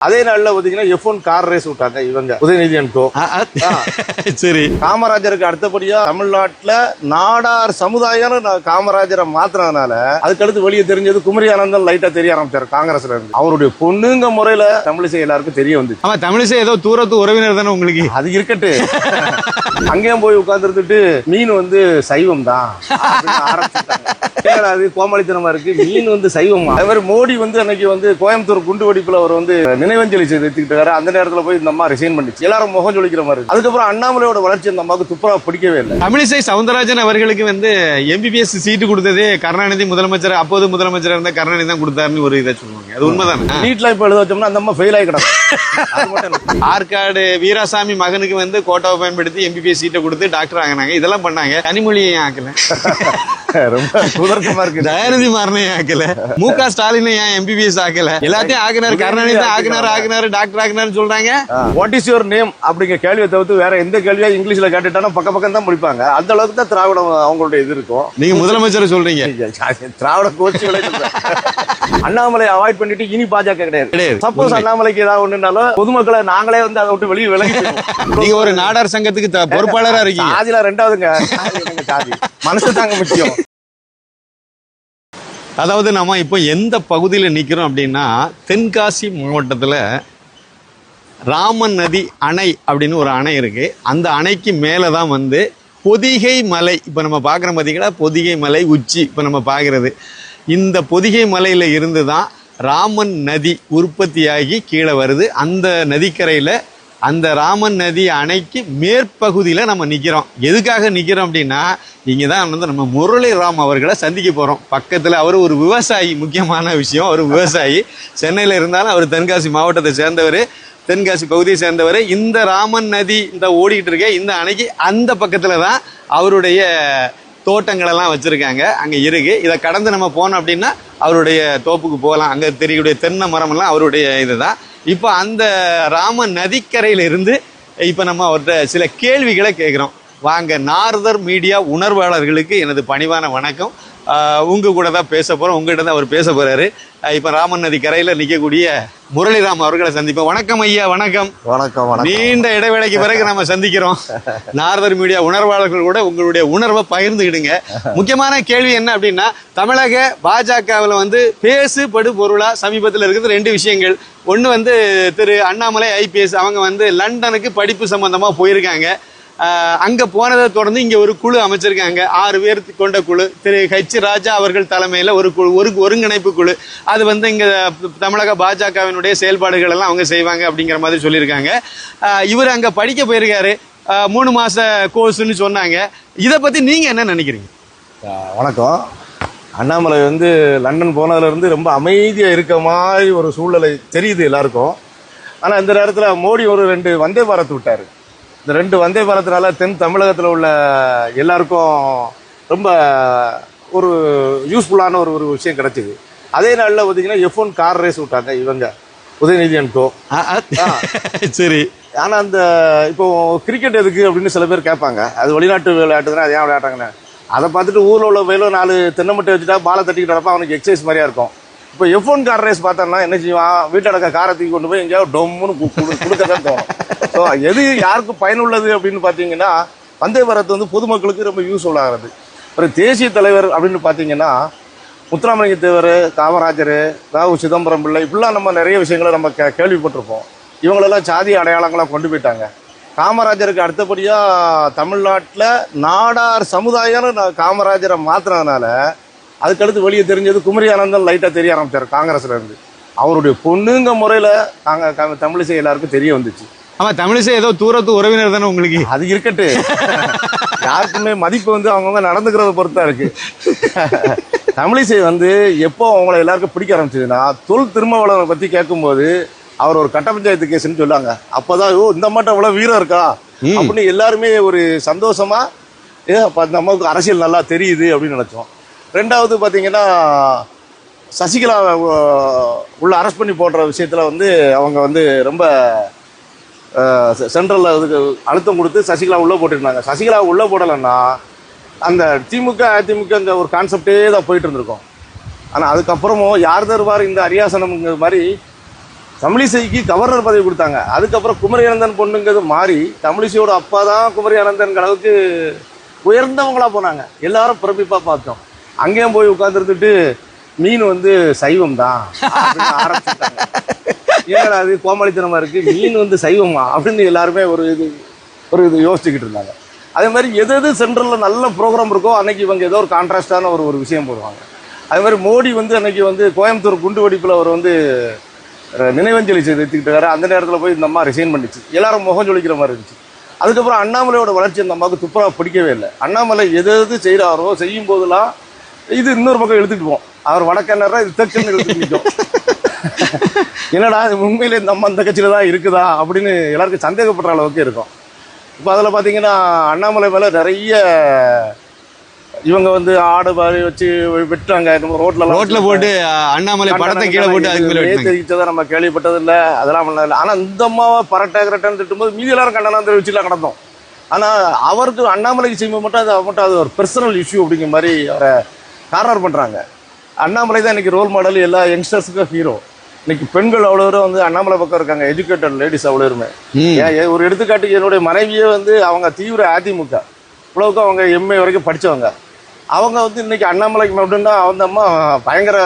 அதே நாள்ல பாத்தீங்கன்னா எஃப் ஒன் கார் ரேஸ் விட்டாங்க இவங்க உதயநிதி அண்ட் கோ ஆ, ஆ. சரி. காமராஜருக்கு அடுத்தபடியா தமிழ்நாட்டுல நாடார் சமுதாயம் காமராஜரை மாத்தினதுனால அதுக்கடுத்து வெளியே தெரிஞ்சது குமரி ஆனந்தம் லைட்டா தெரிய ஆரம்பிச்சாரு காங்கிரஸ்ல இருந்து. அவருடைய பொண்ணுங்க முறையில தமிழிசை எல்லாருக்கும் தெரிய வந்துச்சு. ஆமா தமிழிசை ஏதோ தூரத்து உறவினர் தானே உங்களுக்கு? அது இருக்கட்டு அங்கேயும் போய் உட்கார்ந்துட்டு மீன் வந்து சைவம் தான் அது கோமாளித்தனமா இருக்கு? மீன் வந்து சைவமா? அதே மாதிரி மோடி வந்து அன்னைக்கு வந்து கோயம்புத்தூர் குண்டு வெடிப்புல அவர் வந்து நினைவஞ்சலி செலுத்திக்கிட்டாரு அந்த நேரத்துல போய் இந்த அம்மா ரிசைன் பண்ணிச்சு எல்லாரும் முகம் சொல்லிக்கிற மாதிரி. அதுக்கப்புறம் அண்ணாமலையோட வளர்ச்சி அந்த அம்மாவுக்கு துப்புரா பிடிக்கவே இல்லை. தமிழிசை சவுந்தரராஜன் அவர்களுக்கு வந்து எம்பிபிஎஸ் சீட்டு கொடுத்ததே கருணாநிதி முதலமைச்சர் அப்போது முதலமைச்சர் இருந்த கருணாநிதி தான் கொடுத்தாருன்னு ஒரு இதை சொல்லுவாங்க. அது உண்மைதானே? நீட்ல இப்ப எழுத வச்சோம்னா அந்த அம்மா ஃபெயில் ஆகி கிடக்கும். ஆற்காடு வீராசாமி மகனுக்கு வந்து கோட்டாவை பயன்படுத்தி எம்பிபிஎஸ் சீட்டை கொடுத்து டாக்டர் ஆகினாங்க. இதெல்லாம் பண்ணாங்க. கனிமொழியை ஆக்கல. ரொம்ப குதர்க்கமா இருக்கு தயாநிதி மாறனை ஆக்கல. மு க ஸ்டாலினை ஏன் எம்பிபிஎஸ் ஆக்கல? எல்லாத்தையும் ஆக்கினார். கருணாநிதி தான் ஆக்கினார் ஆக்கினார் டாக்டர் ஆக்கினார் சொல்றாங்க. வாட் இஸ் யுவர் நேம் அப்படிங்கிற கேள்வியை தவிர்த்து வேற எந்த கேள்வியா இங்கிலீஷ்ல கேட்டுட்டாலும் பக்க பக்கம் தான் முடிப்பாங்க. அந்த அளவுக்கு தான் திராவிடம் அவங்களுடைய இது இருக்கும். நீங்க முதலமைச்சர் சொல்றீங்க. திராவிட சொல்றேன். அண்ணாமலை அவாய்ட் பண்ணிட்டு இனி பாஜக கிடையாது. சப்போஸ். அண்ணாமலைக்கு ஏதாவது ஒண்ணுனாலும் பொதுமக்களை நாங்களே வந்து அதை விட்டு வெளியே விலகி நீங்க ஒரு நாடார் சங்கத்துக்கு பொறுப்பாளரா இருக்கீங்க. சாதியில ரெண்டாவதுங்க. மனசு தாங்க முக்கியம். அதாவது நம்ம இப்போ எந்த பகுதியில் நிற்கிறோம் அப்படின்னா தென்காசி மாவட்டத்தில் ராமன் நதி அணை அப்படின்னு ஒரு அணை இருக்குது அந்த அணைக்கு மேலே தான் வந்து பொதிகை மலை இப்போ நம்ம பார்க்குற பார்த்தீங்கன்னா பொதிகை மலை உச்சி இப்போ நம்ம பார்க்குறது. இந்த பொதிகை மலையில் இருந்து தான் ராமன் நதி உற்பத்தியாகி கீழே வருது. அந்த நதிக்கரையில் அந்த ராமன் நதி அணைக்கு மேற்பகுதியில் நம்ம நிற்கிறோம் எதுக்காக நிற்கிறோம் அப்படின்னா இங்கே தான் வந்து நம்ம முரளி ராம் அவர்களை சந்திக்க போகிறோம் பக்கத்தில் அவர் ஒரு விவசாயி முக்கியமான விஷயம் அவர் விவசாயி. சென்னையில் இருந்தாலும் அவர் தென்காசி மாவட்டத்தை சேர்ந்தவர் தென்காசி பகுதியை சேர்ந்தவர். இந்த ராமன் நதி இந்த ஓடிக்கிட்டு இருக்க இந்த அணைக்கு அந்த பக்கத்தில் தான் அவருடைய தோட்டங்களெல்லாம் வச்சுருக்காங்க. அங்கே இருக்குது இதை கடந்து நம்ம போனோம் அப்படின்னா அவருடைய தோப்புக்கு போகலாம். அங்கே தெரியக்கூடிய தென்னை மரமெல்லாம் அவருடைய இது தான். இப்போ அந்த ராம நதிக்கரையிலிருந்து இப்போ நம்ம அவர்கிட்ட சில கேள்விகளை கேட்குறோம் வாங்க நாரதர் மீடியா உணர்வாளர்களுக்கு எனது பணிவான வணக்கம். ஆஹ் உங்க கூட தான் பேச போறோம். உங்ககிட்ட தான் அவர் பேச ஆஹ் இப்போ ராமன் நதி கரையில நிற்கக்கூடிய முரளிராம் அவர்களை சந்திப்போம். வணக்கம் ஐயா வணக்கம். வணக்கம் நீண்ட இடைவேளைக்கு பிறகு நம்ம சந்திக்கிறோம். நாரதர் மீடியா உணர்வாளர்கள் கூட உங்களுடைய உணர்வை பகிர்ந்துக்கிடுங்க. முக்கியமான கேள்வி என்ன அப்படின்னா தமிழக பாஜகவில் வந்து பேசு படு பொருளா சமீபத்தில் இருக்கிறது ரெண்டு விஷயங்கள். ஒன்று வந்து திரு அண்ணாமலை ஐபிஎஸ் அவங்க வந்து லண்டனுக்கு படிப்பு சம்பந்தமா போயிருக்காங்க. அங்க போனதை தொடர்ந்து இங்க ஒரு குழு அமைச்சிருக்காங்க. ஆறு பேர் கொண்ட குழு. திரு ஹெச் ராஜா அவர்கள் தலைமையில ஒரு குழு ஒரு ஒருங்கிணைப்பு குழு. அது வந்து இங்க தமிழக பாஜகவினுடைய செயல்பாடுகள் எல்லாம் அவங்க செய்வாங்க அப்படிங்கிற மாதிரி சொல்லியிருக்காங்க. இவர் அங்க படிக்க போயிருக்காரு. மூணு மாச கோர்ஸ்னு சொன்னாங்க. இதை பத்தி நீங்க என்ன நினைக்கிறீங்க? வணக்கம். அண்ணாமலை வந்து லண்டன் போனதுல இருந்து ரொம்ப அமைதியா இருக்க மாதிரி ஒரு சூழ்நிலை தெரியுது எல்லாருக்கும். ஆனா இந்த நேரத்துல மோடி ஒரு ரெண்டு வந்தே பாரத் விட்டாரு. இந்த ரெண்டு வந்தே பாரத்னால தென் தமிழகத்துல உள்ள எல்லாருக்கும் ரொம்ப ஒரு யூஸ்ஃபுல்லான ஒரு ஒரு விஷயம் கிடைச்சிது. அதே நாள்ல பாத்தீங்கன்னா எஃப் ஒன் கார் ரேஸ் விட்டாங்க இவங்க உதயநிதி அண்ட் கோ ஆ, ஆ. சரி. ஆனா அந்த இப்போ கிரிக்கெட் எதுக்கு அப்படின்னு சில பேர் கேட்பாங்க. அது வெளிநாட்டு விளையாட்டு தானே அது ஏன் விளையாட்டாங்கன்னு அதை பார்த்துட்டு ஊர்ல உள்ள வயலோ நாலு தென்னமட்டை வச்சுட்டா பாலை தட்டிக்கிட்டு நடப்பா அவனுக்கு எக்ஸசைஸ் மாதிரியா இருக்கும். இப்போ எஃப் ஒன் கார் ரேஸ் பார்த்தோம்னா என்ன செய்வான்? வீட்டில் நடக்க காரை தூக்கி கொண்டு போய் எங்கேயாவது டொம்முன்னு கொடுக்க தான் தோணும். ஸோ எது யாருக்கு பயனுள்ளது அப்படின்னு பார்த்தீங்கன்னா வந்தே பாரத் வந்து பொதுமக்களுக்கு ரொம்ப யூஸ்ஃபுல் ஆகிறது. ஒரு தேசிய தலைவர் அப்படின்னு பார்த்தீங்கன்னா முத்துராமலிங்க தேவர் காமராஜர் ராவு சிதம்பரம் பிள்ளை இப்படிலாம் நம்ம நிறைய விஷயங்களை நம்ம கே கேள்விப்பட்டிருப்போம். இவங்களெல்லாம் சாதி அடையாளங்களாக கொண்டு போயிட்டாங்க. காமராஜருக்கு அடுத்தபடியாக தமிழ்நாட்டில் நாடார் சமுதாயம் நான் காமராஜரை மாற்றினதுனால அதுக்கடுத்து வெளியே தெரிஞ்சது குமரி ஆனந்தம் லைட்டாக தெரிய ஆரம்பிச்சார் காங்கிரஸ்ல இருந்து. அவருடைய பொண்ணுங்க முறையில் நாங்கள் தமிழிசை எல்லாருக்கும் தெரிய வந்துச்சு. ஆமா தமிழிசை ஏதோ தூரத்து உறவினர் தானே உங்களுக்கு? அது இருக்கட்டு. யாருக்குமே மதிப்பு வந்து அவங்கவுங்க நடந்துக்கிறத பொறுத்தா இருக்கு. தமிழிசை வந்து எப்போ அவங்கள எல்லாருக்கும் பிடிக்க ஆரம்பிச்சதுன்னா தொல் திருமாவளவனை பத்தி கேட்கும்போது அவர் ஒரு கட்ட பஞ்சாயத்து கேஸ்ன்னு சொல்லுவாங்க அப்பதான் ஓ இந்த மாட்டம் இவ்வளவு வீரம் இருக்கா? அப்படின்னு எல்லாருமே ஒரு சந்தோஷமா ஏ நமக்கு அரசியல் நல்லா தெரியுது அப்படின்னு நினைச்சோம். ரெண்டாவது பார்த்திங்கன்னா சசிகலா உள்ள அரெஸ்ட் பண்ணி போடுற விஷயத்தில் வந்து அவங்க வந்து ரொம்ப சென்ட்ரலில் இதுக்கு அழுத்தம் கொடுத்து சசிகலா உள்ளே போட்டிருந்தாங்க. சசிகலா உள்ளே போடலைன்னா அந்த திமுக அதிமுக ஒரு கான்செப்டே தான் போயிட்டு இருந்திருக்கோம். ஆனால் அதுக்கப்புறமும் யார் தருவார் இந்த அரியாசனம்ங்கிற மாதிரி தமிழிசைக்கு கவர்னர் பதவி கொடுத்தாங்க. அதுக்கப்புறம் குமரி அனந்தன் பொண்ணுங்கிறது மாறி தமிழிசையோட அப்பா தான் குமரி அனந்தன் அளவுக்கு உயர்ந்தவங்களா போனாங்க. எல்லாரும் பிரமிப்பாக பார்த்தோம். அங்கேயும் போய் உட்காந்துருந்துட்டு மீன் வந்து சைவம் தான் ஆரம்பிச்சுட்டாங்க. ஏன்னா அது கோமாளித்தனமா இருக்கு? மீன் வந்து சைவமா? அப்படின்னு எல்லாருமே ஒரு இது ஒரு இது யோசிச்சுக்கிட்டு இருந்தாங்க. அதே மாதிரி எது எது சென்ட்ரலில் நல்ல ப்ரோக்ராம் இருக்கோ அன்னைக்கு இவங்க ஏதோ ஒரு கான்ட்ராஸ்டான ஒரு ஒரு விஷயம் போடுவாங்க. அதே மாதிரி மோடி வந்து அன்னைக்கு வந்து கோயம்புத்தூர் குண்டு வெடிப்பில் அவர் வந்து நினைவஞ்சலி செலுத்திக்கிட்டு அந்த நேரத்தில் போய் இந்த அம்மா ரிசைன் பண்ணிச்சு. எல்லாரும் முகம் ஜொலிக்கிற மாதிரி இருந்துச்சு. அதுக்கப்புறம் அண்ணாமலையோட வளர்ச்சி அந்த அம்மாவுக்கு துப்புரா பிடிக்கவே இல்லை. அண்ணாமலை எது எது செய்கிறாரோ செய்யும் போதெல்லாம் இது இன்னொரு பக்கம் எடுத்துட்டு போவோம். அவர் வடக்கண்ணரா இது தெற்கன்னு எடுத்துட்டு நிற்கும். என்னடா உண்மையிலே இந்த அம்மா இந்த கட்சியில தான் இருக்குதா அப்படின்னு எல்லாருக்கும் சந்தேகப்படுற அளவுக்கு இருக்கும். இப்போ அதில் பார்த்தீங்கன்னா அண்ணாமலை மேலே நிறைய இவங்க வந்து ஆடு பாரி வச்சு வெட்டுறாங்க. ரோட்ல ரோட்ல போட்டு அண்ணாமலை படத்தை கீழே போட்டு அதுக்கு மேல வெட்டினாங்க. தெரிவித்ததை நம்ம கேள்விப்பட்டது இல்ல அதெல்லாம் பண்ணதில்லை ஆனா இந்த அம்மாவை பரட்ட கரட்டன்னு திட்டும்போது மீதி எல்லாரும் கண்டனம் தெரிவிச்சுலாம் கடந்தோம் ஆனா அவருக்கு அண்ணாமலைக்கு செய்யும்போது மட்டும் அது மட்டும் அது ஒரு பர்சனல் இஷ்யூ அப்படிங்கிற மாதிரி அவரை கார்னர் பண்றாங்க. அண்ணாமலை தான் இன்னைக்கு ரோல் மாடல் எல்லா யங்ஸ்டர்ஸுக்கும் ஹீரோ இன்னைக்கு பெண்கள் அவ்வளோ பேரும் வந்து அண்ணாமலை பக்கம் இருக்காங்க எஜுகேட்டட் லேடிஸ் அவ்வளோ பேருமே. ம். ஏன் ஏன் ஒரு எடுத்துக்காட்டுக்கு என்னுடைய மனைவியே வந்து அவங்க தீவிர அதிமுக. இவ்வளவுக்கும் அவங்க எம்ஏ வரைக்கும் படிச்சவங்க. அவங்க வந்து இன்னைக்கு அண்ணாமலைக்கு மட்டும்தான் அந்த அம்மா பயங்கர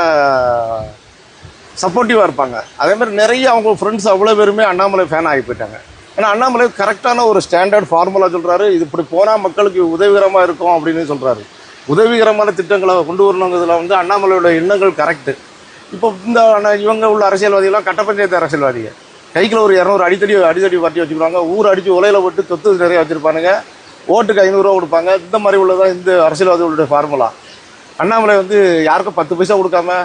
சப்போர்ட்டிவாக இருப்பாங்க. அதே மாதிரி நிறைய அவங்க ஃப்ரெண்ட்ஸ் அவ்வளோ பேருமே அண்ணாமலை ஃபேன் ஆகி போயிட்டாங்க. ஏன்னா அண்ணாமலை கரெக்டான ஒரு ஸ்டாண்டர்ட் ஃபார்முலா சொல்கிறாரு இது இப்படி போனால் மக்களுக்கு உதவிகரமாக இருக்கும் அப்படின்னு சொல்கிறாரு உதவிகரமான திட்டங்களை கொண்டு வரணுங்கிறதுல வந்து அண்ணாமலையோட எண்ணங்கள் கரெக்டு இப்போ இந்த இவங்க உள்ள அரசியல்வாதிகள்லாம் கட்ட பஞ்சாயத்து அரசியல்வாதிகள் கைக்கில் ஒரு இரநூறு அடித்தடி அடித்தடி பார்ட்டி வச்சுக்கிறாங்க. ஊர் அடித்து உலையில போட்டு சொத்து நிறைய வச்சுருப்பானுங்க. ஓட்டுக்கு ஐநூறுரூவா கொடுப்பாங்க. இந்த மாதிரி உள்ளதான் இந்த அரசியல்வாதிகளுடைய ஃபார்முலா அண்ணாமலை வந்து யாருக்கும் பத்து பைசா கொடுக்காம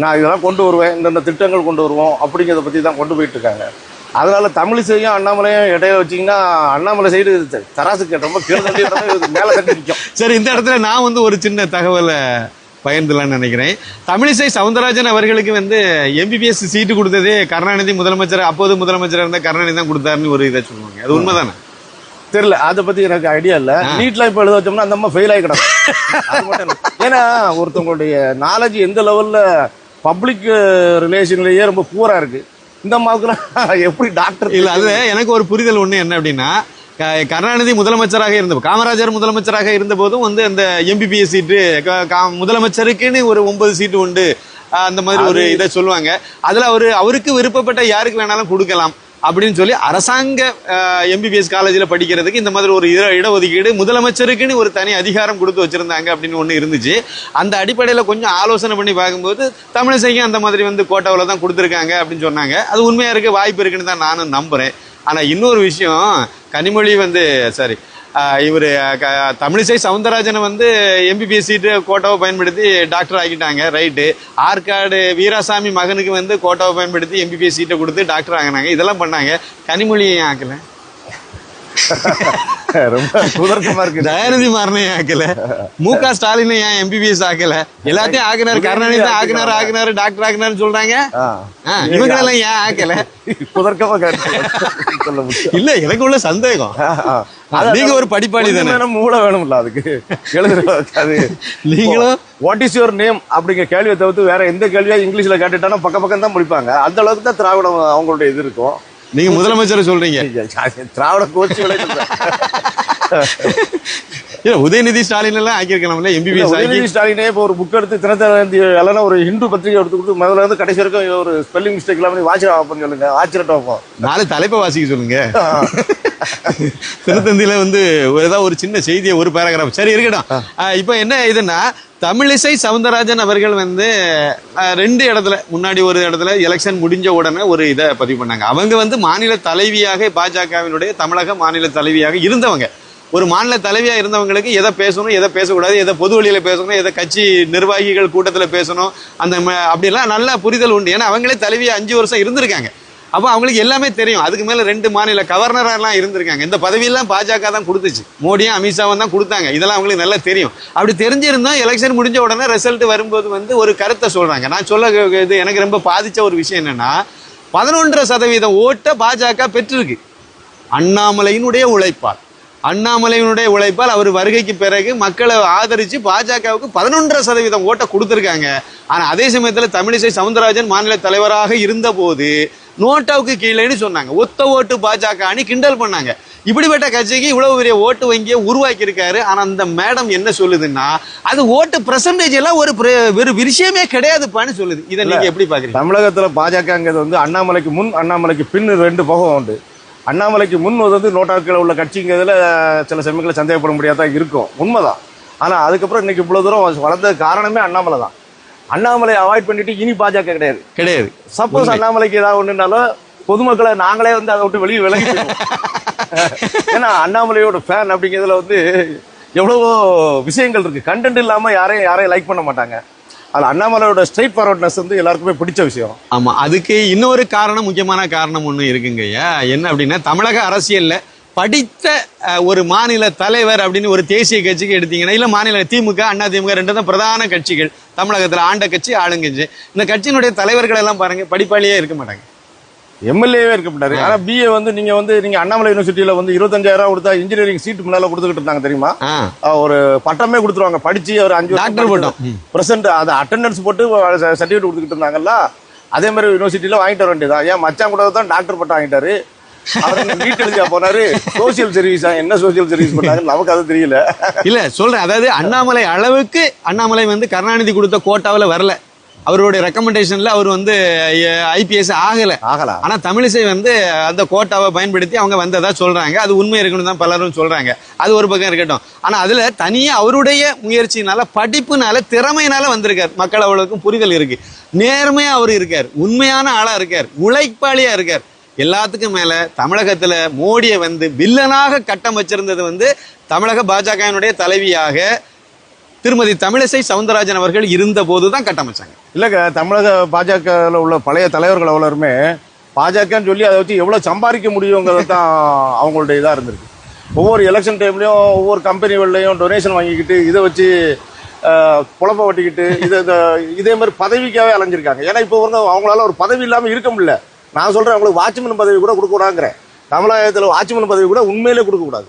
நான் இதெல்லாம் கொண்டு வருவேன் இந்தந்த திட்டங்கள் கொண்டு வருவோம் அப்படிங்கிறத பற்றி தான் கொண்டு போயிட்டு இருக்காங்க. அதனால தமிழிசையும் அண்ணாமலையும் இடையில வச்சிங்கன்னா அண்ணாமலை சைடு தராசுக்கு ரொம்ப கீழே மேலே தட்டி நிற்கும் சரி இந்த இடத்துல நான் வந்து ஒரு சின்ன தகவலை பகிர்ந்துலாம்னு நினைக்கிறேன். தமிழிசை சவுந்தரராஜன் அவர்களுக்கு வந்து எம்பிபிஎஸ் சீட்டு கொடுத்ததே கருணாநிதி முதலமைச்சர் அப்போது முதலமைச்சர் இருந்த கருணாநிதி தான் கொடுத்தாருன்னு ஒரு இதை சொல்லுவாங்க. அது உண்மைதானே? தெரியல அதை பத்தி எனக்கு ஐடியா இல்ல. நீட்ல இப்ப எழுத வச்சோம்னா அந்த அம்மா ஃபெயில் ஆகி கிடக்கும். ஏன்னா ஒருத்தவங்களுடைய நாலேஜ் எந்த லெவல்ல பப்ளிக் ரிலேஷன்லயே ரொம்ப பூரா இருக்கு. இந்த அம்மாவுக்குலாம் எப்படி டாக்டர் இல்ல அதுல எனக்கு ஒரு புரிதல் ஒண்ணு என்ன அப்படின்னா கருணாநிதி முதலமைச்சராக இருந்த காமராஜர் முதலமைச்சராக இருந்த போதும் வந்து அந்த எம்பிபிஎஸ் சீட்டு முதலமைச்சருக்குன்னு ஒரு ஒன்பது சீட்டு உண்டு. அந்த மாதிரி ஒரு இதை சொல்லுவாங்க. அதுல அவரு அவருக்கு விருப்பப்பட்ட யாருக்கு வேணாலும் கொடுக்கலாம். அப்படின்னு சொல்லி அரசாங்க எம்பிபிஎஸ் காலேஜில் படிக்கிறதுக்கு இந்த மாதிரி ஒரு இட- இடஒதுக்கீடு முதலமைச்சருக்குன்னு ஒரு தனி அதிகாரம் கொடுத்து வச்சிருந்தாங்க அப்படின்னு ஒன்று இருந்துச்சு. அந்த அடிப்படையில் கொஞ்சம் ஆலோசனை பண்ணி பார்க்கும்போது தமிழிசைக்கும் அந்த மாதிரி வந்து கோட்டாவில் தான் கொடுத்துருக்காங்க அப்படின்னு சொன்னாங்க. அது உண்மையாக இருக்க வாய்ப்பு இருக்குன்னு தான் நானும் நம்புகிறேன் ஆனால் இன்னொரு விஷயம் கனிமொழி வந்து சாரி இவர் தமிழிசை சவுந்தரராஜனை வந்து எம்பிபிஎஸ் சீட்டு கோட்டாவை பயன்படுத்தி டாக்டர் ஆக்கிட்டாங்க ரைட்டு. ஆற்காடு வீராசாமி மகனுக்கு வந்து கோட்டாவை பயன்படுத்தி எம்பிபிஎஸ் சீட்டை கொடுத்து டாக்டர் ஆகினாங்க இதெல்லாம் பண்ணாங்க. கனிமொழியை ஏன் ரொம்ப குதர்க்கமா இருக்கு. தயாநிதி மாறனை ஆக்கல. மு க ஸ்டாலினை ஏன் எம்பிபிஎஸ் ஆக்கல? எல்லாத்தையும் ஆக்கினாரு கருணாநிதி ஆக்கினாரு ஆக்கினாரு டாக்டர் ஆக்கினாருன்னு சொல்றாங்க. இவங்களெல்லாம் ஏன் ஆக்கல? குதர்க்கமா சொல்ல இல்ல எனக்கு உள்ள சந்தேகம். நீங்க ஒரு படிப்பாளி தானே. மூளை வேணும்ல அதுக்கு. எழுதுறதுக்கு அது. நீங்களும்? வாட் இஸ் யுவர் நேம் அப்படிங்கிற கேள்வியை தவிர்த்து வேற எந்த கேள்வியா இங்கிலீஷ்ல கேட்டுட்டாலும் பக்க பக்கம் தான் முடிப்பாங்க. அந்த அளவுக்கு தான் திராவிடம் அவங்களுடைய இது இருக்கும். நீங்க முதலமைச்சர் சொல்றீங்க. திராவிட கோச்சி இல்ல உதயநிதி ஸ்டாலின் எல்லாம் ஆக்கியிருக்கலாம்ல எம்பிபிஎஸ் உதயநிதி ஸ்டாலினே இப்போ ஒரு புக் எடுத்து தினத்தந்தி இல்லைன்னா ஒரு ஹிந்து பத்திரிகை எடுத்து கொடுத்து முதல்ல இருந்து கடைசி வரைக்கும் ஒரு ஸ்பெல்லிங் மிஸ்டேக் இல்லாமல் வாட்ச் ஆஃப் சொல்லுங்க ஆச்சரியம் வைப்போம் நாலு தலைப்பை வாசிக்க சொல்லுங்க. திருத்தந்தியில வந்து ஒரு- ஏதாவது ஒரு சின்ன செய்தியை ஒரு பேராகிராஃப் சரி இருக்கட்டும். இப்போ என்ன இதுன்னா தமிழிசை சவுந்தரராஜன் அவர்கள் வந்து ரெண்டு இடத்துல முன்னாடி ஒரு இடத்துல எலெக்ஷன் முடிஞ்ச உடனே ஒரு இதை பதிவு பண்ணாங்க. அவங்க வந்து மாநில தலைவியாக பாஜகவினுடைய தமிழக மாநில தலைவியாக இருந்தவங்க. ஒரு மாநில தலைவியா இருந்தவங்களுக்கு எதை பேசணும் எதை பேசக்கூடாது எதை பொது வழியில பேசணும் எதை கட்சி நிர்வாகிகள் கூட்டத்துல பேசணும் அந்த அப்படிலாம் நல்ல புரிதல் உண்டு. ஏன்னா அவங்களே தலைவியா அஞ்சு வருஷம் இருந்திருக்காங்க. அப்போ அவங்களுக்கு எல்லாமே தெரியும். அதுக்கு மேலே ரெண்டு மாநில கவர்னரா இருந்திருக்காங்க. இந்த பதவியெல்லாம் பாஜக தான் கொடுத்துச்சு. மோடியும் அமித்ஷாவும் தான் கொடுத்தாங்க. இதெல்லாம் அவங்களுக்கு நல்லா தெரியும். அப்படி தெரிஞ்சிருந்தோம் எலெக்ஷன் முடிஞ்ச உடனே ரிசல்ட் வரும்போது வந்து ஒரு கருத்தை சொல்கிறாங்க நான் சொல்ல இது எனக்கு ரொம்ப பாதித்த ஒரு விஷயம் என்னென்னா பதினொன்றரை சதவீதம் ஓட்டை பாஜக பெற்றிருக்கு. அண்ணாமலையினுடைய உழைப்பால். அண்ணாமலையினுடைய உழைப்பால் அவர் வருகைக்கு பிறகு மக்களை ஆதரிச்சு பாஜகவுக்கு பதினொன்றரை சதவீதம் ஓட்டை கொடுத்துருக்காங்க. ஆனா அதே சமயத்துல தமிழிசை சவுந்தரராஜன் மாநில தலைவராக இருந்தபோது நோட்டாவுக்கு கீழேன்னு சொன்னாங்க. ஒத்த ஓட்டு பாஜக அணி கிண்டல் பண்ணாங்க. இப்படிப்பட்ட கட்சிக்கு இவ்வளவு பெரிய ஓட்டு வங்கியை உருவாக்கி இருக்காரு ஆனா அந்த மேடம் என்ன சொல்லுதுன்னா அது ஓட்டு பெர்சன்டேஜ் எல்லாம் ஒரு ஒரு விஷயமே கிடையாதுப்பான்னு சொல்லுது. இதை நீங்க எப்படி பாக்குறீங்க? தமிழகத்துல பாஜகங்கிறது வந்து அண்ணாமலைக்கு முன் அண்ணாமலைக்கு பின் ரெண்டு பகம் உண்டு. அண்ணாமலைக்கு முன் வந்து நோட்டாக்கள் உள்ள கட்சிங்கிறதுல சில சமயங்களை சந்தேகப்பட முடியாதா இருக்கும். உண்மைதான். ஆனா அதுக்கப்புறம் இன்னைக்கு இவ்வளவு தூரம் வளர்ந்த காரணமே அண்ணாமலை தான். அண்ணாமலை அவாய்ட் பண்ணிட்டு இனி பாஜக கிடையாது. கிடையாது. சப்போஸ் அண்ணாமலைக்கு ஏதாவது ஒண்ணுனாலும் பொதுமக்களை நாங்களே வந்து அதை விட்டு வெளியே விலகி. ஏன்னா அண்ணாமலையோட ஃபேன் அப்படிங்கிறதுல வந்து எவ்வளவோ விஷயங்கள் இருக்கு. கண்டென்ட் இல்லாம யாரையும் யாரையும் லைக் பண்ண மாட்டாங்க. அது அண்ணாமலையோட ஸ்ட்ரைட் ஃபார்வர்ட்னஸ் வந்து எல்லாருக்குமே பிடிச்ச விஷயம். ஆமாம் அதுக்கு இன்னொரு காரணம் முக்கியமான காரணம் ஒன்று இருக்குங்க ஐயா. என்ன அப்படின்னா தமிழக அரசியலில் படித்த ஒரு மாநில தலைவர் அப்படின்னு ஒரு தேசிய கட்சிக்கு எடுத்தீங்கன்னா இல்லை மாநில திமுக அண்ணா திமுக ரெண்டு தான் பிரதான கட்சிகள். தமிழகத்தில் ஆண்ட கட்சி ஆளுங்கட்சி. இந்த கட்சியினுடைய தலைவர்கள் எல்லாம் பாருங்கள் படிப்பாளியே இருக்க மாட்டாங்க. எம்எல்ஏவே இருக்கப்பட்டாரு. ஆனா பிஏ வந்து நீங்க வந்து நீங்க அண்ணாமலை யூனிவர்சிட்டியில வந்து இருபத்தஞ்சாயிரம் கொடுத்தா இன்ஜினியரிங் சீட் முன்னால கொடுத்துக்கிட்டு இருந்தாங்க தெரியுமா? ஒரு பட்டமே கொடுத்துருவாங்க. படிச்சு ஒரு அஞ்சு டாக்டர் பட்டம். பிரசன்ட் அது அட்டெண்டன்ஸ் போட்டு சர்டிஃபிகேட் கொடுத்துக்கிட்டு இருந்தாங்கல்ல? அதே மாதிரி யூனிவர்சிட்டியில வாங்கிட்டு வர வேண்டியதான் ஏன் மச்சான் கூட தான் டாக்டர் பட்டம் வாங்கிட்டாரு. அவர் நீட் எழுதியா போனாரு. சோசியல் சர்வீஸ் என்ன சோசியல் சர்வீஸ் பண்ணாங்க நமக்கு அது தெரியல. இல்ல சொல்றேன். அதாவது அண்ணாமலை அளவுக்கு அண்ணாமலை வந்து கருணாநிதி கொடுத்த கோட்டாவுல வரல. அவருடைய ரெக்கமெண்டேஷன்ல அவர் வந்து ஐபிஎஸ் ஆகல. ஆகலாம் ஆனா தமிழிசை வந்து அந்த கோட்டாவை பயன்படுத்தி அவங்க வந்ததா சொல்றாங்க. அது உண்மை இருக்குன்னு தான் பலரும் சொல்றாங்க. அது ஒரு பக்கம் இருக்கட்டும். ஆனா அதுல தனியா அவருடைய முயற்சினால படிப்புனால திறமையினால வந்திருக்கார். மக்கள் அவ்வளவுக்கும் புரிதல் இருக்கு. நேர்மையா அவர் இருக்கார். உண்மையான ஆளா இருக்கார். உழைப்பாளியா இருக்கார். எல்லாத்துக்கும் மேல தமிழகத்துல மோடியை வந்து வில்லனாக கட்டமைச்சிருந்தது வந்து தமிழக பாஜகவினுடைய தலைவியாக திருமதி தமிழிசை சவுந்தரராஜன் அவர்கள் இருந்த போதுதான் கட்டமைச்சாங்க இல்லைங்க தமிழக பாஜகவில் உள்ள பழைய தலைவர்கள் அவ்வளோருமே பாஜகன்னு சொல்லி அதை வச்சு எவ்வளோ சம்பாதிக்க முடியுங்கிறது தான் அவங்களுடைய இதாக இருந்திருக்கு. ஒவ்வொரு எலெக்ஷன் டைம்லையும் ஒவ்வொரு கம்பெனிகள்லையும் டொனேஷன் வாங்கிக்கிட்டு இதை வச்சு குழப்ப வட்டிக்கிட்டு இதை இந்த இதே மாதிரி பதவிக்காகவே அலைஞ்சிருக்காங்க. ஏன்னா இப்போ வந்து அவங்களால ஒரு பதவி இல்லாமல் இருக்க முடியல. நான் சொல்கிறேன் அவங்களுக்கு வாட்ச்மேன் பதவி கூட கொடுக்கூடாங்கிறேன் தமிழகத்தில் வாட்ச்மேன் பதவி கூட உண்மையிலே கொடுக்கக்கூடாது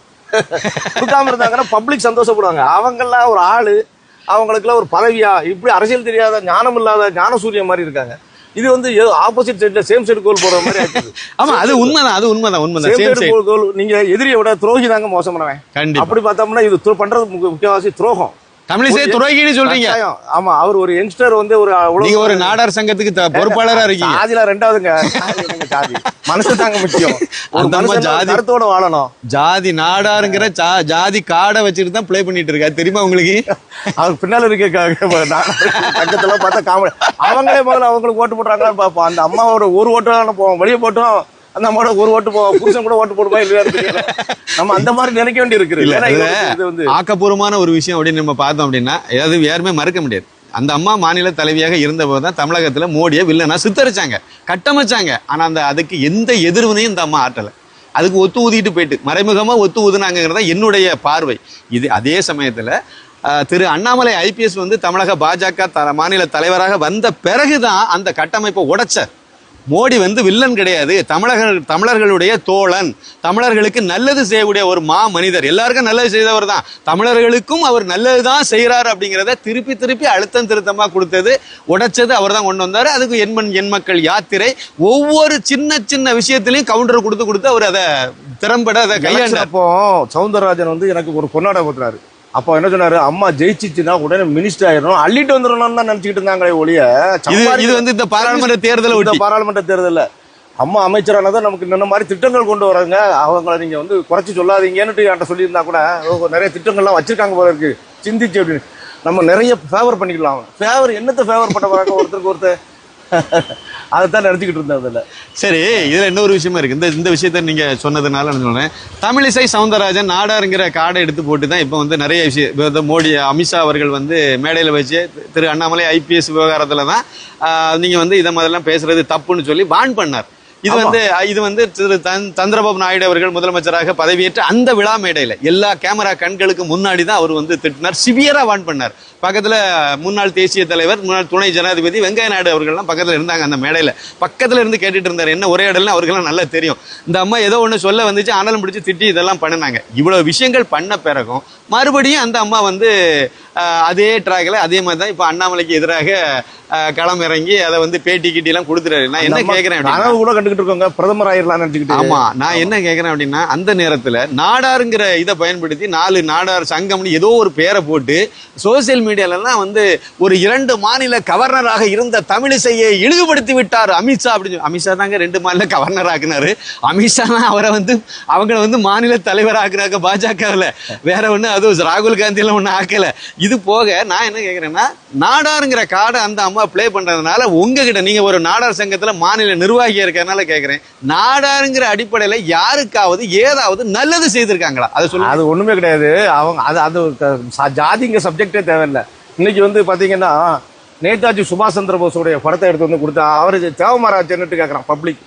கொடுக்காம இருந்தாங்கன்னா பப்ளிக் சந்தோஷப்படுவாங்க. அவங்கெல்லாம் ஒரு ஆளு அவங்களுக்குலாம் ஒரு பதவியா? இப்படி அரசியல் தெரியாத ஞானம் இல்லாத ஞான சூரியன் மாதிரி இருக்காங்க. இது வந்து ஆப்போசிட் சைடுல சேம் சைடு கோல் போடுற மாதிரி ஆமா அது உண்மைதான் அது உண்மைதான் உண்மைதான். சேம் சைடு சைடு கோல் நீங்க எதிரியை விட துரோகி தாங்க மோசம் பண்ணவன் கண்டிப்பா. அப்படி பார்த்தோம்னா இது பண்றது முக்கிய- முக்கியவாசி துரோகம். தமிழிசை துறைகின்னு சொல்றீங்க. ஆமா அவர் ஒரு யங்ஸ்டர் வந்து ஒரு நீங்க ஒரு நாடார் சங்கத்துக்கு பொறுப்பாளரா இருக்கீங்க. சாதியில ரெண்டாவதுங்க. சாதி மனசு தாங்க முக்கியம். அந்த ஜாதி- கருத்தோட வாழணும். ஜாதி நாடாருங்கிற ஜாதி காடை வச்சுட்டு தான் ப்ளே பண்ணிட்டு இருக்கா தெரியுமா உங்களுக்கு? அவருக்கு பின்னால இருக்க சங்கத்துல பார்த்தா காமெடி அவங்களே முதல்ல அவங்களுக்கு ஓட்டு போடுறாங்களா பாப்போம் அந்த அம்மாவோட ஒரு ஓட்டு வெளியே போட்டோம். அந்த அம்மாவோட ஒரு ஓட்டு போவோம் புருஷன் கூட ஓட்டு போடுமா இல்லையா நம்ம அந்த மாதிரி நினைக்க வேண்டி இருக்குது இது வந்து- ஆக்கப்பூர்வமான ஒரு விஷயம் அப்படின்னு நம்ம பார்த்தோம் அப்படின்னா ஏதாவது யாருமே மறுக்க முடியாது. அந்த அம்மா மாநில தலைவியாக இருந்தபோது தான் தமிழகத்துல மோடியை வில்லனா சித்தரிச்சாங்க கட்டமைச்சாங்க. ஆனா அந்த அதுக்கு எந்த எதிர்வினையும் இந்த அம்மா ஆட்டல அதுக்கு ஒத்து ஊதிட்டு போயிட்டு மறைமுகமா ஒத்து ஊதுனாங்கிறதா என்னுடைய பார்வை. இது அதே சமயத்துல திரு அண்ணாமலை ஐபிஎஸ் வந்து தமிழக பாஜக த- மாநில தலைவராக வந்த பிறகுதான் அந்த கட்டமைப்பை உடைச்சார். மோடி வந்து வில்லன் கிடையாது. தமிழர்கள் தமிழர்களுடைய தோழன். தமிழர்களுக்கு நல்லது செய்யக்கூடிய ஒரு மா மனிதர். எல்லாருக்கும் நல்லது செய்தவர் தான். தமிழர்களுக்கும் அவர் நல்லது தான் செய்கிறார் அப்படிங்கிறத திருப்பி திருப்பி அழுத்தம் திருத்தமா கொடுத்தது உடைச்சது அவர் தான் கொண்டு வந்தாரு. அதுக்கு எண்மண் எண் மக்கள் யாத்திரை. ஒவ்வொரு சின்ன சின்ன விஷயத்திலையும் கவுண்டர் கொடுத்து கொடுத்து அவர் அதை திறம்பட அதை அப்போ சவுந்தரராஜன் வந்து எனக்கு ஒரு கொண்டாட கொடுத்தாரு அப்போ என்ன சொன்னாரு? அம்மா ஜெயிச்சிச்சுன்னா உடனே மினிஸ்டர் ஆயிரும் அள்ளிட்டு வந்துடணும்னு தான் நினைச்சுக்கிட்டு இருந்தாங்களே ஒழிய இது இது வந்து இந்த பாராளுமன்ற தேர்தலை இந்த பாராளுமன்ற தேர்தல்ல. அம்மா அமைச்சரானதான் நமக்கு இந்த மாதிரி திட்டங்கள் கொண்டு வராங்க. அவங்கள நீங்க வந்து குறைச்சி சொல்லாதீங்கன்னுட்டு என்கிட்ட சொல்லியிருந்தா கூட நிறைய திட்டங்கள்லாம் வச்சிருக்காங்க போல இருக்கு. சிந்திச்சு அப்படின்னு. நம்ம நிறைய ஃபேவர் பண்ணிக்கலாம். ஃபேவர் என்னத்தை ஃபேவர் பண்ண போறாங்க? ஒருத்தருக்கு ஒருத்தர். அதைத்தான் நினைச்சுக்கிட்டு இருந்தேன் அதுல. சரி இதுல இன்னொரு விஷயமா இருக்கு. இந்த இந்த விஷயத்த நீங்க சொன்னதுனால நான் சொல்றேன் தமிழிசை சவுந்தரராஜன் நாடாருங்கிற கார்டை எடுத்து போட்டு தான் இப்போ வந்து நிறைய விஷயம் இப்ப இந்த மோடி அமித்ஷா அவர்கள் வந்து மேடையில வச்சு திரு அண்ணாமலை ஐபிஎஸ் விவகாரத்துல தான் ஆஹ், நீங்க வந்து இதை மாதிரிலாம் பேசுறது தப்புன்னு சொல்லி வான் பண்ணார். இது வந்து இது வந்து திரு தன் சந்திரபாபு நாயுடு அவர்கள் முதலமைச்சராக பதவியேற்ற அந்த விழா மேடையில எல்லா கேமரா கண்களுக்கு முன்னாடி தான் அவர் வந்து திட்டினார். சிவியரா வான் பண்ணார். பக்கத்துல முன்னாள் தேசிய தலைவர் முன்னாள் துணை ஜனாதிபதி வெங்கைய நாயுடு அவர்கள்லாம் பக்கத்துல இருந்தாங்க அந்த மேடையில. பக்கத்துல இருந்து கேட்டுட்டு இருந்தார். என்ன உரையாடல்னு அவர்களும் நல்லா தெரியும். இந்த அம்மா ஏதோ ஒண்ணு சொல்ல வந்துச்சு ஆனாலும் பிடிச்சி திட்டி இதெல்லாம் பண்ணினாங்க. இவ்வளவு விஷயங்கள் பண்ண பிறகும் மறுபடியும் அந்த அம்மா வந்து அதே ட்ராக்ல அதே மாதிரி தான் இப்போ அண்ணாமலைக்கு எதிராக களம் இறங்கி அதை வந்து பேட்டி கிட்டி எல்லாம் கொடுத்துறாரு நான் என்ன கேட்கிறேன் கனவு கூட கண்டுகிட்டு இருக்கோங்க. பிரதமர் ஆயிரலாம்னு நினைச்சுக்கிட்டு. ஆமா நான் என்ன கேக்குறேன் அப்படின்னா அந்த நேரத்துல நாடாருங்கிற இதை பயன்படுத்தி நாலு நாடார் சங்கம்னு ஏதோ ஒரு பேரை போட்டு சோசியல் மீடியாலலாம் வந்து ஒரு இரண்டு மாநில கவர்னராக இருந்த தமிழிசையை இழிவுபடுத்தி விட்டார் அமித்ஷா அப்படின்னு சொல்லி- அமித்ஷா தாங்க ரெண்டு மாநில கவர்னர் ஆக்குனாரு. அமித்ஷா தான் அவரை வந்து அவங்கள வந்து மாநில தலைவர் ஆக்குறாங்க பாஜகவில். வேற ஒன்றும் அதுவும் ராகுல் காந்தியெல்லாம் ஒன்றும் ஆக்கலை. இது போக நான் என்ன கேட்குறேன்னா நாடாருங்கிற கார்டை அந்த அம்மா ப்ளே பண்ணுறதுனால உங்ககிட்ட நீங்கள் ஒரு நாடார் சங்கத்தில் மாநில நிர்வாகி இருக்கிறதுனால கேட்குறேன் நாடாருங்கிற அடிப்படையில் யாருக்காவது ஏதாவது நல்லது செய்திருக்காங்களா? அதை சொல்லுங்க. அது ஒன்றுமே கிடையாது. அவங்க அது அது ஜாதிங்க சப்ஜெக்டே தேவையில்ல. இன்னைக்கு வந்து பாத்தீங்கன்னா நேதாஜி சுபாஷ் சந்திர போஸுடைய படத்தை எடுத்து வந்து கொடுத்தா அவர் தேவமராஜன்ட்டு கேட்கறான் பப்ளிக்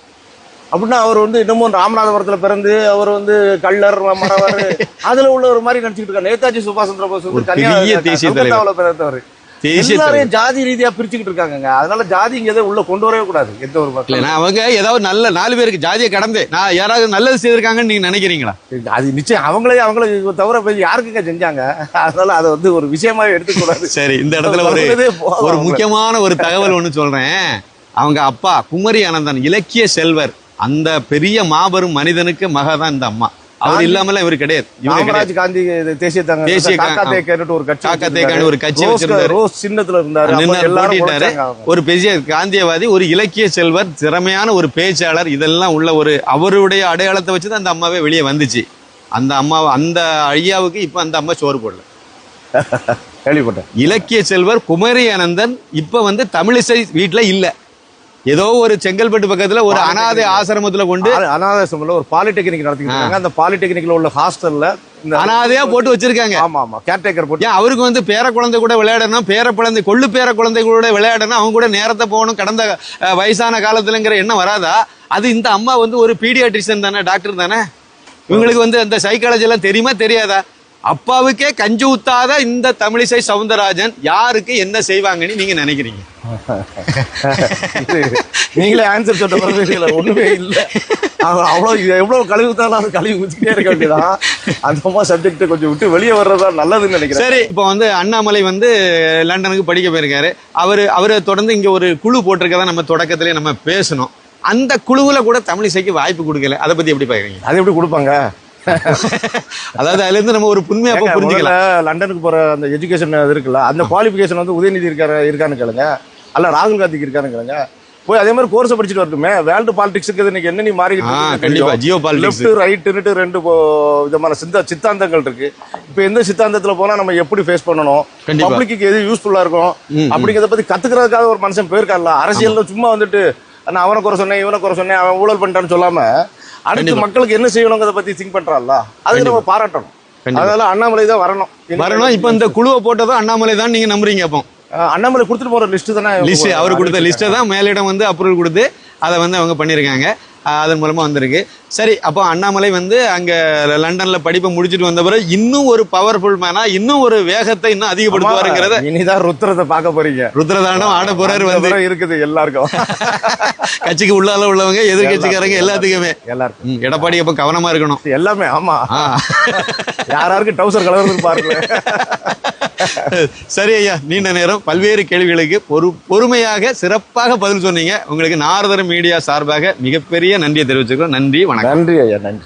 அப்படின்னா அவர் வந்து இன்னமும் ராமநாதபுரத்துல பிறந்து அவர் வந்து கள்ளர் மறவர் அதுல உள்ள ஒரு மாதிரி நினைச்சிட்டு இருக்காரு. நேதாஜி சுபாஷ் சந்திர போஸ் வந்து. கல்கத்தாவுல பிறந்தவர். எல்லாரையும் ஜாதி ரீதியா பிரிச்சுக்கிட்டு இருக்காங்க அதனால ஜாதி இங்க எதை உள்ள கொண்டு வரவே கூடாது எந்த ஒரு இல்லைன்னா அவங்க ஏதாவது நல்ல நாலு பேருக்கு ஜாதியை கடந்து நான் யாராவது நல்லது செய்திருக்காங்கன்னு நீங்க நினைக்கிறீங்களா? அது நிச்சயம் அவங்களே அவங்களே தவிர போய் யாருக்குங்க செஞ்சாங்க? அதனால அதை வந்து ஒரு விஷயமாவே எடுத்துக்கூடாது. சரி இந்த இடத்துல ஒரு ஒரு. முக்கியமான ஒரு தகவல் ஒண்ணு சொல்றேன். அவங்க அப்பா குமரி அனந்தன் இலக்கிய செல்வர். அந்த பெரிய மாபெரும் மனிதனுக்கு மக தான் இந்த அம்மா. அவர் இல்லாமல இவர் கிடையாது. காமராஜ் காந்தி தேசிய தேசிய ஒரு கட்சி காக்கா. தேக்கான்னு ஒரு கட்சி வச்சிருந்தாரு. ரோஸ் சின்னத்துல இருந்தாரு. ஒரு பெரிய காந்தியவாதி ஒரு இலக்கிய செல்வர் திறமையான ஒரு பேச்சாளர் இதெல்லாம் உள்ள ஒரு அவருடைய அடையாளத்தை வச்சு தான் அந்த அம்மாவே வெளியே வந்துச்சு. அந்த அம்மா அந்த ஐயாவுக்கு இப்ப அந்த அம்மா சோறு போடல. கேள்விப்பட்டேன். இலக்கிய செல்வர் குமரி அனந்தன் இப்ப வந்து தமிழிசை வீட்டுல இல்ல. ஏதோ ஒரு செங்கல்பட்டு பக்கத்துல ஒரு அனாதை ஆசிரமத்துல கொண்டு அனாதாசிரமம்ல ஒரு பாலிடெக்னிக் நடத்திக்கிட்டு அந்த பாலிடெக்னிக்ல உள்ள ஹாஸ்டல்ல இந்த அனாதையா போட்டு வச்சிருக்காங்க. ஆமா ஆமா கேர்டேக்கர் போட்டு. அவருக்கு வந்து பேர குழந்தை கூட விளையாடணும் பேர குழந்தை கொள்ளு பேர குழந்தை கூட விளையாடணும் அவங்க கூட நேரத்தை போகணும் கடந்த வயசான காலத்துலங்கிற எண்ணம் வராதா? அது இந்த அம்மா வந்து ஒரு பீடியாட்ரிஷியன் தானே டாக்டர் தானே? இவங்களுக்கு வந்து அந்த சைக்காலஜி எல்லாம் தெரியுமா தெரியாதா? அப்பாவுக்கே கஞ்சி ஊத்தாத இந்த தமிழிசை சவுந்தரராஜன் யாருக்கு என்ன செய்வாங்கன்னு நீங்க நினைக்கிறீங்க? நீங்களே ஆன்சர் பிறகு இதுல ஒண்ணுமே இல்ல. அவ- அவ்வளவு இது எவ்வளவு கழுவி ஊத்தாலும் அது கழுவி ஊத்திக்கிட்டே இருக்க வேண்டியதான் அந்த மாதிரி சப்ஜெக்ட் கொஞ்சம் விட்டு வெளியே வர்றதா நல்லதுன்னு நினைக்கிறேன். சரி இப்போ வந்து அண்ணாமலை வந்து லண்டனுக்கு படிக்க போயிருக்காரு. அவரு அவரை தொடர்ந்து இங்க ஒரு குழு போட்டிருக்கதா நம்ம தொடக்கத்திலே நம்ம பேசணும். அந்த குழுவுல கூட தமிழிசைக்கு வாய்ப்பு கொடுக்கல. அதை பத்தி எப்படி பாக்குறீங்க? அது எப்படி கொடுப்பாங்க? அதாவது அதுல இருந்து நம்ம ஒரு புண்மையை புரிஞ்சுக்கலாம். லண்டனுக்கு போற அந்த எஜுகேஷன் இருக்குல்ல அந்த குவாலிஃபிகேஷன் வந்து உதயநிதி இருக்காரு இருக்கான்னு கேளுங்க. அல்ல ராகுல் காந்திக்கு இருக்கான்னு கேளுங்க. போய் அதே மாதிரி கோர்ஸ் படிச்சுட்டு வரட்டுமே. வேர்ல்டு பாலிடிக்ஸுக்கு இன்னைக்கு என்ன நீ மாறிக்கிட்டு கண்டிப்பா. Geopolitics. லெஃப்ட் ரைட்டுன்னுட்டு ரெண்டு விதமான சித்த சித்தாந்தங்கள் இருக்கு. இப்போ எந்த சித்தாந்தத்துல போனா நம்ம எப்படி ஃபேஸ் பண்ணணும். பப்ளிக்கு எது யூஸ்ஃபுல்லா இருக்கும்? அப்படிங்கிறத பத்தி கத்துக்கிறதுக்காக ஒரு மனுஷன் போயிருக்காருல்ல. அரசியல்ல சும்மா வந்துட்டு நான் அவனை குறை சொன்னேன் இவனை குறை சொன்னேன் அவன் ஊழல் பண்ணிட்டான்னு சொல்லாம அடுத்து. மக்களுக்கு என்ன செய்யணுங்கிறத பத்தி திங்க் பண்றான்ல அதுக்கு நம்ம பாராட்டணும். அதனால அண்ணாமலை தான் வரணும். வரணும். இப்போ இந்த குழுவை போட்டதும் அண்ணாமலை தான் நீங்க நம்புறீங்க அப்போ. அண்ணாமலை கொடுத்துட்டு போற லிஸ்ட் தானே லிஸ்ட் அவர் கொடுத்த லிஸ்ட்டை தான் மேலிடம் வந்து அப்ரூவல் கொடுத்து அதை வந்து அவங்க பண்ணியிருக்காங்க. அதன் மூலமா வந்திருக்கு. சரி அப்போ அண்ணாமலை வந்து அங்க லண்டன்ல படிப்பை முடிச்சுட்டு வந்த பிறகு இன்னும் ஒரு பவர்ஃபுல் மேனா இன்னும் ஒரு வேகத்தை இன்னும் அதிகப்படுத்துவாருங்கிறத இனிதான் ருத்ரத்தை பார்க்க போறீங்க. ருத்ரதாண்டம் ஆட போறாரு வந்து. இருக்குது எல்லாருக்கும். கட்சிக்கு உள்ளால உள்ளவங்க எதிர்கட்சிக்காரங்க எல்லாத்துக்குமே. எல்லாருக்கும். எடப்பாடி அப்ப கவனமா இருக்கணும். எல்லாமே ஆமா. ஆ. யாராருக்கு டவுசர் கலர்னு பாருங்க. சரி ஐயா நீண்ட நேரம். பல்வேறு கேள்விகளுக்கு பொறு பொறுமையாக சிறப்பாக பதில் சொன்னீங்க. உங்களுக்கு நாரதர் மீடியா சார்பாக மிகப்பெரிய நன்றியை தெரிவிச்சுக்கிறோம். நன்றி வணக்கம். நன்றி ஐயா நன்றி.